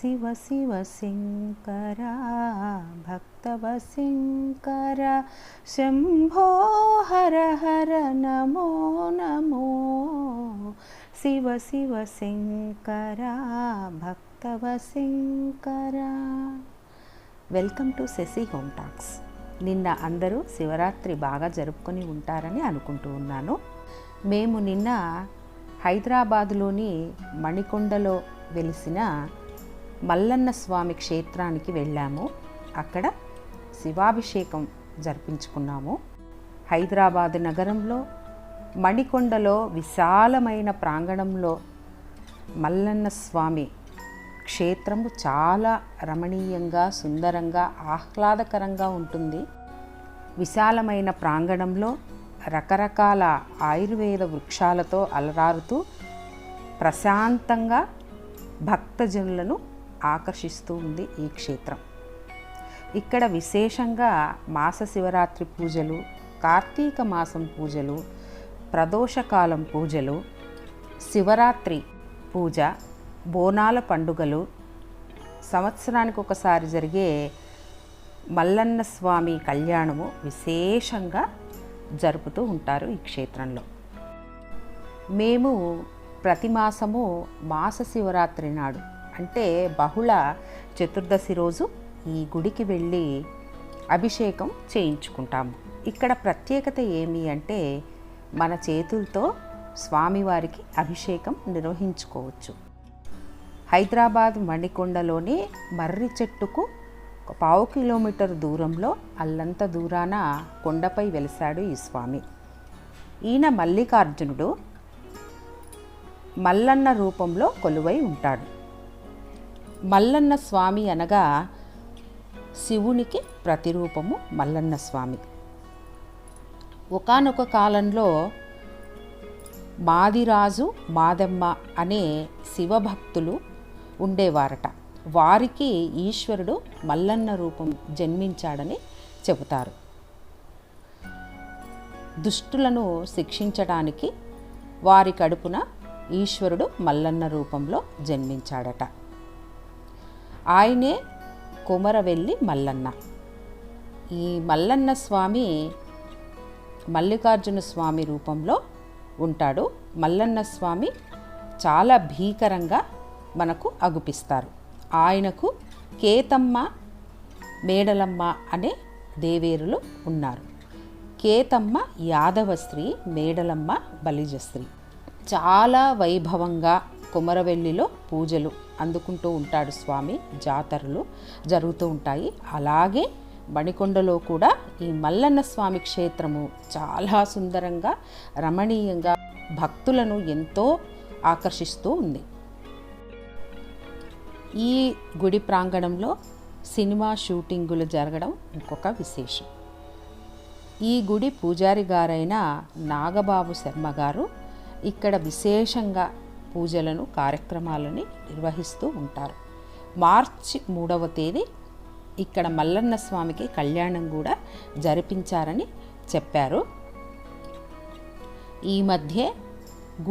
శివ శివ శంకర భక్తవశంకర శంభో హర హర నమో నమో. Shiva Shiva Shankara భక్తవశంకర welcome to Sashi home talks. నిన్న అందరూ శివరాత్రి బాగా జరుపుకొని ఉంటారని అనుకుంటూ ఉన్నాను. మేము నిన్న హైదరాబాదులోని మణికొండలో వెలిసిన మల్లన్న స్వామి క్షేత్రానికి వెళ్ళాము. అక్కడ శివాభిషేకం జరిపించుకున్నాము. హైదరాబాద్ నగరంలో మణికొండలో విశాలమైన ప్రాంగణంలో మల్లన్న స్వామి క్షేత్రము చాలా రమణీయంగా సుందరంగా ఆహ్లాదకరంగా ఉంటుంది. విశాలమైన ప్రాంగణంలో రకరకాల ఆయుర్వేద వృక్షాలతో అలరారుతూ ప్రశాంతంగా భక్తజనులను ఆకర్షిస్తూ ఉంది ఈ క్షేత్రం. ఇక్కడ విశేషంగా మాస శివరాత్రి పూజలు కార్తీక మాసం పూజలు ప్రదోషకాలం పూజలు శివరాత్రి పూజ బోనాల పండుగలు సంవత్సరానికి ఒకసారి జరిగే మల్లన్న స్వామి కళ్యాణము విశేషంగా జరుపుతూ ఉంటారు ఈ క్షేత్రంలో. మేము ప్రతి మాసము మాస శివరాత్రి నాడు అంటే బహుళ చతుర్దశి రోజు ఈ గుడికి వెళ్ళి అభిషేకం చేయించుకుంటాము. ఇక్కడ ప్రత్యేకత ఏమి అంటే మన చేతులతో స్వామివారికి అభిషేకం నిర్వహించుకోవచ్చు. హైదరాబాద్ మణికొండలోని మర్రి చెట్టుకు పావు కిలోమీటర్ దూరంలో అల్లంత దూరాన కొండపై వెలిశాడు ఈ స్వామి. ఈయన మల్లికార్జునుడు మల్లన్న రూపంలో కొలువై ఉంటాడు. మల్లన్న స్వామి అనగా శివునికి ప్రతిరూపము మల్లన్న స్వామి. ఒకానొక కాలంలో మాదిరాజు మాదమ్మ అనే శివభక్తులు ఉండేవారట. వారికి ఈశ్వరుడు మల్లన్న రూపం జన్మించాడని చెబుతారు. దుష్టులను శిక్షించడానికి వారి కడుపున ఈశ్వరుడు మల్లన్న రూపంలో జన్మించాడట. ఆయనే కుమరవెల్లి మల్లన్న. ఈ మల్లన్న స్వామి మల్లికార్జున స్వామి రూపంలో ఉంటాడు. మల్లన్న స్వామి చాలా భీకరంగా మనకు అగుపిస్తారు. ఆయనకు కేతమ్మ మేడలమ్మ అనే దేవేరులు ఉన్నారు. కేతమ్మ యాదవ స్త్రీ మేడలమ్మ బలిజ స్త్రీ. చాలా వైభవంగా కుమరవెల్లిలో పూజలు అందుకుంటూ ఉంటాడు స్వామి జాతరలు జరుగుతూ ఉంటాయి. అలాగే మణికొండలో కూడా ఈ మల్లన్న స్వామి క్షేత్రము చాలా సుందరంగా రమణీయంగా భక్తులను ఎంతో ఆకర్షిస్తూ ఉంది. ఈ గుడి ప్రాంగణంలో సినిమా షూటింగులు జరగడం ఇంకొక విశేషం. ఈ గుడి పూజారి గారైన నాగబాబు శర్మ గారు ఇక్కడ విశేషంగా పూజలను కార్యక్రమాలని నిర్వహిస్తూ ఉంటారు. మార్చి మూడవ తేదీ ఇక్కడ మల్లన్న స్వామికి కళ్యాణం కూడా జరిపించారని చెప్పారు. ఈ మధ్య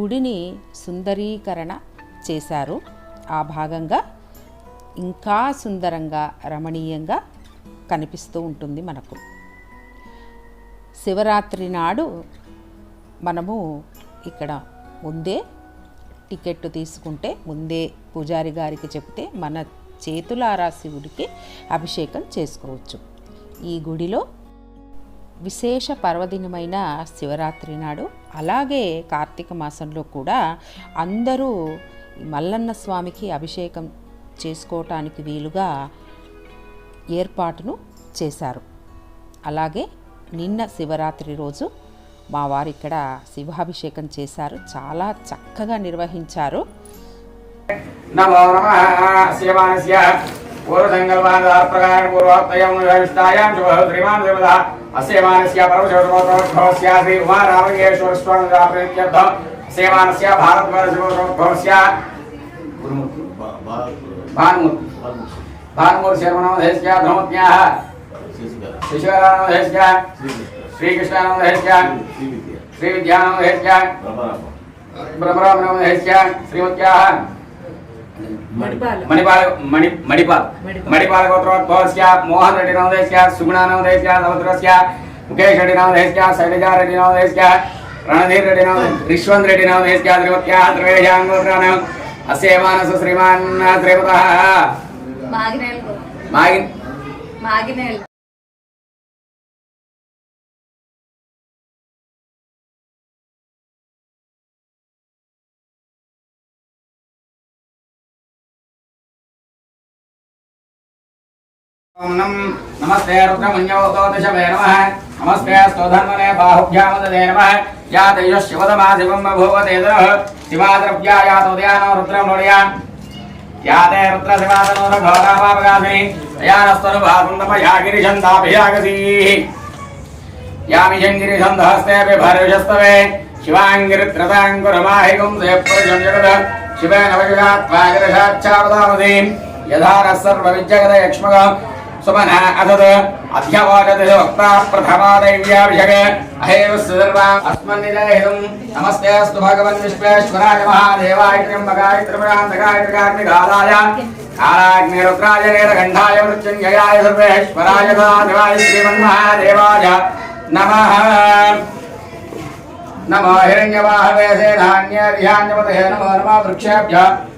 గుడిని సుందరీకరణ చేశారు. ఆ భాగంగా ఇంకా సుందరంగా రమణీయంగా కనిపిస్తూ ఉంటుంది మనకు. శివరాత్రి నాడు మనము ఇక్కడ ముందే టికెట్ తీసుకుంటే ముందే పూజారి గారికి చెప్తే మన చేతులారా శివుడికి అభిషేకం చేసుకోవచ్చు. ఈ గుడిలో విశేష పర్వదినమైన శివరాత్రి నాడు అలాగే కార్తీక మాసంలో కూడా అందరూ మల్లన్న స్వామికి అభిషేకం చేసుకోవటానికి వీలుగా ఏర్పాటును చేశారు. అలాగే నిన్న శివరాత్రి రోజు మా వారు ఇక్కడ శివాభిషేకం చేశారు. చాలా చక్కగా నిర్వహించారు. నమో నమ. శివానస్య పూర్వసంకల్పాదార్ప్రకారం పూర్వోత్తయం విష్టాయాం అస్యమానస్య పరమశోధమోత్సవస్య శ్రీ శ్రీకృష్ణానోదయస్య శ్రీ విద్యానోదయస్య బ్రహ్మరామనోదయస్య శ్రీమత్యాः మణిపాల. మణి మణిపాల్ మణిపాల్. గోత్రోద్భవస్య మోహన్ రెడ్డి నామధేస్య సుగుణా నామధేస్య సముద్రస్య ముఖేష్ రెడ్డి నామధేస్య శైలజా రెడ్డి నామధేస్య రణధీర్ రెడ్డి నామ రిష్వంత్ రెడ్డి నామధేస్య త్రిమత్యా త్రివేశాంగోత్రాన అస్య మానస శ్రీమాన్ శ్రీమతః మాగినేలు नमस्ते रुद्रमन्योदशमे नमः नमस्ते, स्तोधर्मने बाहुभ्यामदने नमः या तैजः शिवदमा शिवं बभूवते नः शिवाद्रव्या या तोदयानो रुद्रं नोडयान् या ते रुद्र शिवादनो घोरापापगामिनि तया नस्तनुभावन्दपया गिरिशन्दाभियागसीः यामिशङ्गिरिशन्दहस्तेऽपि भर्युषस्तवे शिवाङ्गिरित्रताङ्कुरमाहिगुंसे प्रजञ्जगद शिवेन वयुषात्वा गिरिशाच्छावदामदीम् यथा नः सर्वविज्जगद यक्ष्मगम् सुमनः अधद अध्यवादतः वक्ता प्रथमा दैव्याभिषेक अहेव सर्वाम् अस्मन्निलयहितुम् नमस्ते अस्तु भगवन् विश्वेश्वराय महादेवाय त्र्यम्बकाय त्रिपुरान्तकाय त्रिकार्णिकालाय कालाग्निरुद्राय नेरगण्ठाय मृत्युञ्जयाय सर्वेश्वराय सदाशिवाय श्रीमन्महादेवाय नमः नमो हिरण्यवाहवे सेनान्यभियान्यमतये नमो नमः वृक्षेभ्यः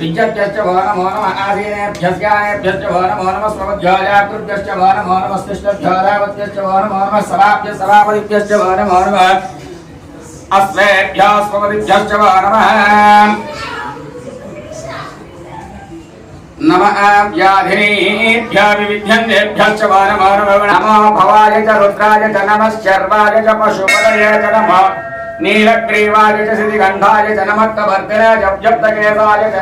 नमः नमः नमो नमः आसीनेभ्यस्यानेभ्यश्च भो नमो नमः स्वमध्योजाकृभ्यश्च भो नमो नमः स्तिष्ठभ्योरावत्यश्च भो नमो नमः सभाभ्य सभापतिभ्यश्च भो नमो नमः अस्मेभ्यः स्वपतिभ्यश्च भो नमः नम व्याधिनीभ्य विविध्यन्तेभ्यश्च भो नमो नमः नमो भवाय च रुद्राय च नमः शर्वाय च पशुपतये च नमः नीलग्रीवाय च सिद्धिगन्धाय च जप्तकेशाय च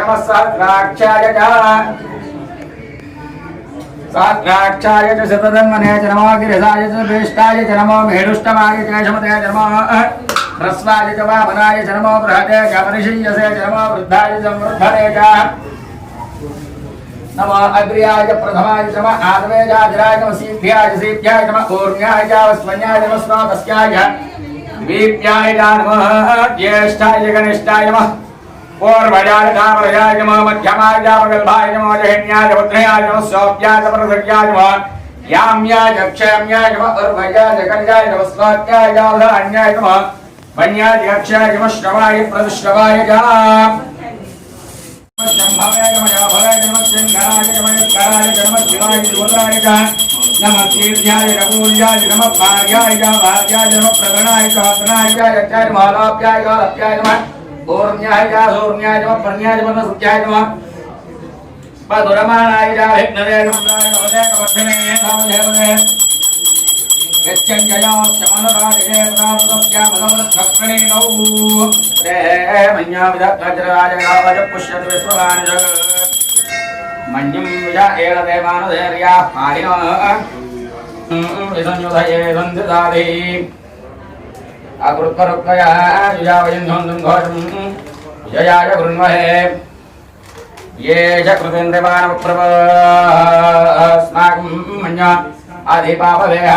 च। सहस्राक्षाय च शतधन्वने च नमो गिरिजाय च पेष्टाय च नमो मेढुष्टमाय च शमते च नमः ह्रस्वाय च वामनाय च नमो बृहते च च नमो वृद्धाय च वृद्धने च। नमो अग्र्याय प्रथमाय च नमः आदवेजाधिराय नमः सीध्याय सीध्याय नमः ऊर्म्याय च वस्वन्याय नमः स्वागस्याय वीप्याय च नमः ज्येष्ठाय गणेष्ठाय नमः पूर्वजाय धामरजाय नमः मध्यमाय च प्रगल्भाय नमः जहिन्याय पुत्र्याय नमः सौभ्याय च प्रसर्याय नमः याम्याय च क्षयम्याय नमः उर्वजाय च कल्याय नमः स्वात्याय च वधान्याय नमः वन्याय च अक्षयाय नमः श्रवाय प्रदुश्रवाय च शम्भवे नमः भवे नमः शङ्कराय नमः कराय नमः शिवाय ज्योताय च नमः कीर्त्याय नमूल्याय नमः भार्याय च भार्याय नमः प्रगणाय च हसनाय च यज्ञाय नमः लाभ्याय च लभ्याय नमः पूर्ण्याय च सूर्ण्याय नमः पर्ण्याय नमः सुत्याय नमः मधुरमाणाय च विघ्नदे नमः नमदे कवर्धने नामदेवने यच्चञ्जयास्य मनोराजये प्राप्तस्य मनोवृद्धक्षणेनौ मन्याविदग्रजराजगावज पुष्यति विश्वगानि जगत् मन्यं विज एलते മഞ്ഞും വിജ ഏഴദേവാനുധേര്യാ പാലിനോ വിസഞ്യുതയേതന്തിദാതി അകൃത്പരുക്കയാ യുജാവയന്ധോന്തും ഘോഷം വിജയായ വൃണ്മഹേ യേശ കൃതേന്ദ്രമാനവപ്രഭാസ്മാകം മഞ്ഞ അധിപാപദേഹ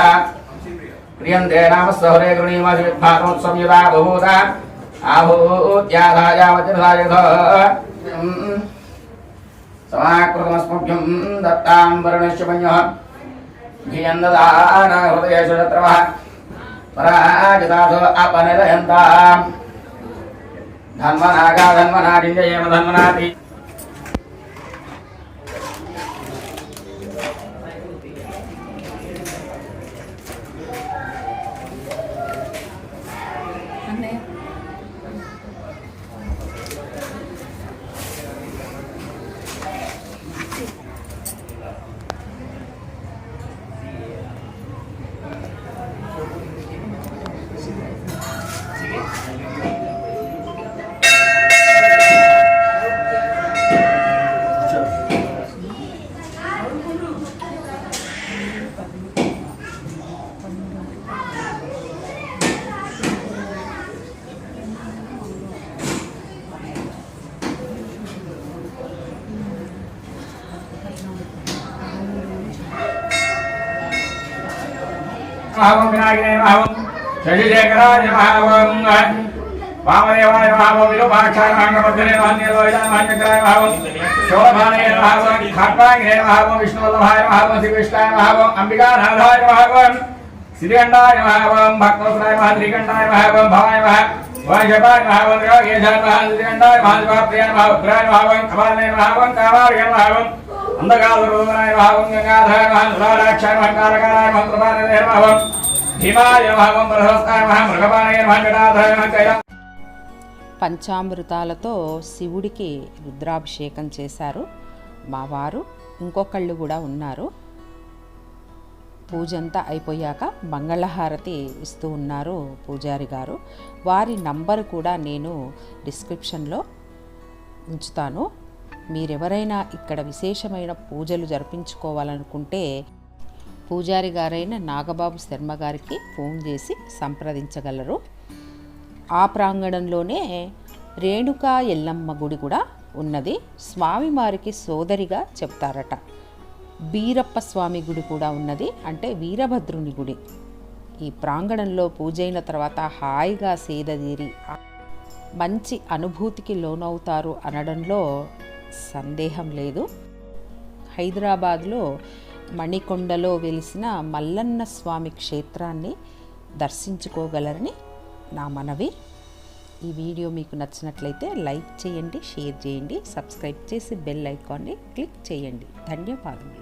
प्रियन्ते नाम सहरे गृणीमधिभागोत्संयुता बभूत आभूत्याधायावतिर्धायथ సమాకృతమస్మభ్యం దత్తాం వరుణశ్చ పుణ్యః ధియన్నదానాహృదయేషు శత్రవः పరాజితాసో అపనిలయంతాం ధన్వనాగా ధన్వనాడింజయేమ ధన్వనాతి మహావం వినాయకనే మహావం శశిశేఖరాయ మహావం వామదేవాయ మహావం విరూపాక్షాయ మహాంగమధ్యనే మహన్యలోయ మహన్యకరాయ మహావం శోభానయ మహావం ఖాట్వాంగినే మహావం విష్ణువల్లభాయ మహావం శ్రీకృష్ణాయ మహావం అంబికానాథాయ మహావం శ్రీకంఠాయ మహావం భక్తవసరాయ మహా శ్రీకంఠాయ మహావం భీమాయ మహావం పంచామృతాలతో శివుడికి రుద్రాభిషేకం చేశారు మా వారు ఇంకొకళ్ళు కూడా ఉన్నారు. పూజ అంతా అయిపోయాక మంగళహారతి ఇస్తూ ఉన్నారు పూజారి గారు. వారి నంబర్ కూడా నేను డిస్క్రిప్షన్లో ఉంచుతాను. మీరెవరైనా ఇక్కడ విశేషమైన పూజలు జరిపించుకోవాలనుకుంటే పూజారి గారైన నాగబాబు శర్మ గారికి ఫోన్ చేసి సంప్రదించగలరు. ఆ ప్రాంగణంలోనే రేణుకా ఎల్లమ్మ గుడి కూడా ఉన్నది. స్వామివారికి సోదరిగా చెప్తారట. బీరప్ప స్వామి గుడి కూడా ఉన్నది. అంటే వీరభద్రుని గుడి. ఈ ప్రాంగణంలో పూజైన తర్వాత హాయిగా సేదదీరి మంచి అనుభూతికి లోనవుతారు అనడంలో సందేహం లేదు. హైదరాబాద్లో మణికొండలో వెలిసిన మల్లన్న స్వామి క్షేత్రాన్ని దర్శించుకోగలరని నా మనవి. ఈ వీడియో మీకు నచ్చినట్లయితే లైక్ చేయండి షేర్ చేయండి సబ్స్క్రైబ్ చేసి బెల్ ఐకాన్ని క్లిక్ చేయండి. ధన్యవాదములు.